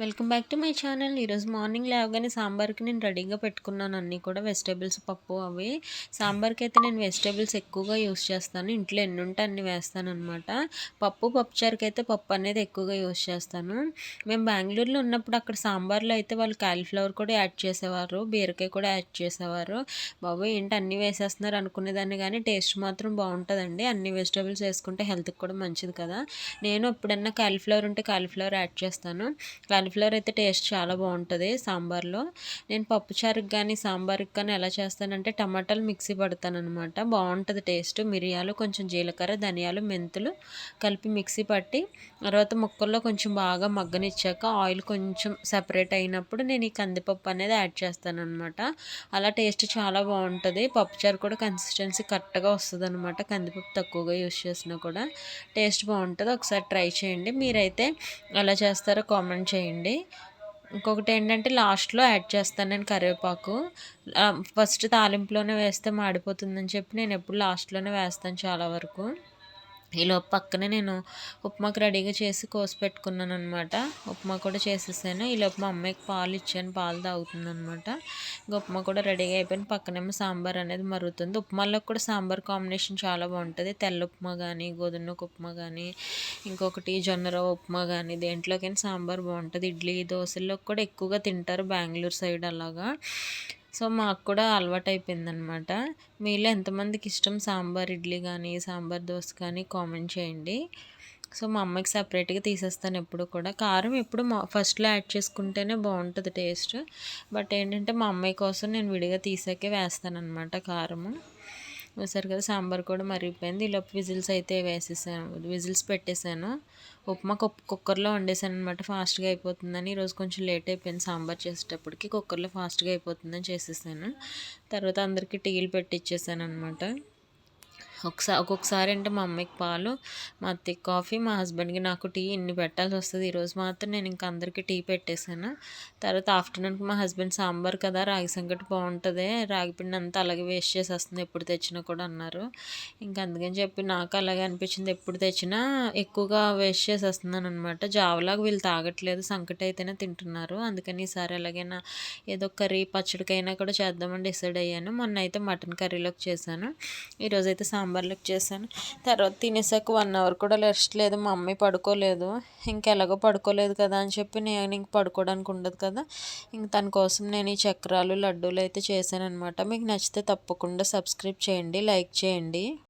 Welcome back to my channel. ఈరోజు morning లేవగానే సాంబార్కి నేను రెడీగా పెట్టుకున్నాను. అన్నీ కూడా వెజిటేబుల్స్ పప్పు అవి. సాంబార్కి అయితే నేను వెజిటేబుల్స్ ఎక్కువగా యూస్ చేస్తాను. ఇంట్లో ఎన్ని ఉంటే అన్ని వేస్తాను అనమాట పప్పు పప్పుచారుకి అయితే పప్పు అనేది ఎక్కువగా యూస్ చేస్తాను. మేము బెంగళూరులో ఉన్నప్పుడు అక్కడ సాంబార్లో అయితే వాళ్ళు కాలీఫ్లవర్ కూడా యాడ్ చేసేవారు. బీరకాయ కూడా యాడ్ చేసేవారు. బాబు ఏంటి అన్నీ వేసేస్తున్నారు అనుకునేదాన్ని కానీ టేస్ట్ మాత్రం బాగుంటుందండి. అన్ని వెజిటేబుల్స్ వేసుకుంటే హెల్త్కి కూడా మంచిది కదా. నేను ఎప్పుడన్నా కాలీఫ్లవర్ ఉంటే కాలీఫ్లవర్ యాడ్ చేస్తాను. కాలీఫ్లవర్ అయితే టేస్ట్ చాలా బాగుంటుంది సాంబార్లో. నేను పప్పుచారుకి కానీ సాంబార్కి కానీ ఎలా చేస్తానంటే టమాటాలు మిక్సీ పడతానమాట బాగుంటుంది టేస్ట్. మిరియాలు కొంచెం జీలకర్ర ధనియాలు మెంతులు కలిపి మిక్సీ పట్టి తర్వాత ముక్కల్లో కొంచెం బాగా మగ్గనిచ్చాక ఆయిల్ కొంచెం సెపరేట్ అయినప్పుడు నేను ఈ కందిపప్పు అనేది యాడ్ చేస్తాను అనమాట అలా టేస్ట్ చాలా బాగుంటుంది. పప్పుచారు కూడా కన్సిస్టెన్సీ కరెక్ట్గా వస్తుంది అనమాట కందిపప్పు తక్కువగా యూస్ చేసినా కూడా టేస్ట్ బాగుంటుంది. ఒకసారి ట్రై చేయండి. మీరైతే ఎలా చేస్తారో కామెంట్ చేయండి. అండి ఇంకొకటి ఏంటంటే లాస్ట్లో యాడ్ చేస్తాను నేను కరివేపాకు ఫస్ట్ తాలింపులోనే వేస్తే మాడిపోతుందని చెప్పి నేను ఎప్పుడు లాస్ట్లోనే వేస్తాను చాలా వరకు. ఈలోపు పక్కనే నేను ఉప్మాకి రెడీగా చేసి కోసి పెట్టుకున్నాను అనమాట ఉప్మా కూడా చేసేసాను. ఈలోపు మా అమ్మాయికి పాలు ఇచ్చాను. పాలు తాగుతుంది అనమాట ఇంకా ఉప్మా కూడా రెడీగా అయిపోయింది. పక్కనేమో సాంబార్ అనేది మరుగుతుంది. ఉప్మాలో కూడా సాంబార్ కాంబినేషన్ చాలా బాగుంటుంది. తెల్ల ఉప్మా కానీ గోధుమకు ఉప్మా కానీ ఇంకొకటి జొన్నరవ ఉప్మా కానీ దేంట్లోకైనా సాంబార్ బాగుంటుంది. ఇడ్లీ దోశల్లో కూడా ఎక్కువగా తింటారు బెంగళూరు సైడ్ అలాగా. సో మాకు కూడా అలవాటు అయిపోయిందనమాట మీలో ఎంతమందికి ఇష్టం సాంబార్ ఇడ్లీ కానీ సాంబార్ దోశ కానీ కామెంట్ చేయండి. సో మా అమ్మకి సపరేట్గా తీసేస్తాను ఎప్పుడు కూడా. కారం ఎప్పుడు మా ఫస్ట్లో యాడ్ చేసుకుంటేనే బాగుంటుంది టేస్ట్. బట్ ఏంటంటే మా అమ్మాయి కోసం నేను విడిగా తీసాకే వేస్తాను అనమాట కారము. చూసారు కదా సాంబార్ కూడా మరిగిపోయింది. ఈలోపు విజిల్స్ అయితే వేసేసాను విజిల్స్ పెట్టేశాను. ఉప్మా కుక్కర్లో వండేసాను అనమాట ఫాస్ట్గా అయిపోతుందని. ఈరోజు కొంచెం లేట్ అయిపోయింది సాంబార్ చేసేటప్పటికి. కుక్కర్లో ఫాస్ట్గా అయిపోతుందని చేసేసాను. తర్వాత అందరికీ టీలు పెట్టిచ్చేసాను అనమాట ఒకసారి ఒక్కొక్కసారి అంటే మా అమ్మకి పాలు మా అత్తకి కాఫీ మా హస్బెండ్కి నాకు టీ ఇన్ని పెట్టాల్సి వస్తుంది. ఈరోజు మాత్రం నేను ఇంకా అందరికీ టీ పెట్టేశాను. తర్వాత ఆఫ్టర్నూన్కి మా హస్బెండ్ సాంబార్ కదా రాగి సంగటి బాగుంటుంది. రాగి పిండి అంతా అలాగే వేస్ట్ చేసేస్తుంది ఎప్పుడు తెచ్చినా కూడా అన్నారు. ఇంకా అందుకని చెప్పి నాకు అలాగే అనిపించింది ఎప్పుడు తెచ్చినా ఎక్కువగా వేస్ట్ చేసేస్తున్నాను అనమాట జావలాగా వీళ్ళు తాగట్లేదు సంకటి అయితేనే తింటున్నారు. అందుకని ఈసారి ఎలాగైనా ఏదో కర్రీ పచ్చడికైనా కూడా చేద్దామని డిసైడ్ అయ్యాను. మొన్న అయితే మటన్ కర్రీలోకి చేశాను. ఈరోజైతే సాంబార్ సాంబార్లోకి చేశాను. తర్వాత తినేసాక వన్ అవర్ కూడా రెస్ట్ లేదు. మా మమ్మీ పడుకోలేదు. ఇంకెలాగో పడుకోలేదు కదా అని చెప్పి నేను ఇంక పడుకోవడానికి ఉండదు కదా. ఇంక తన కోసం నేను ఈ చక్రాలు లడ్డూలు అయితే చేశాను అనమాట మీకు నచ్చితే తప్పకుండా సబ్స్క్రైబ్ చేయండి లైక్ చేయండి.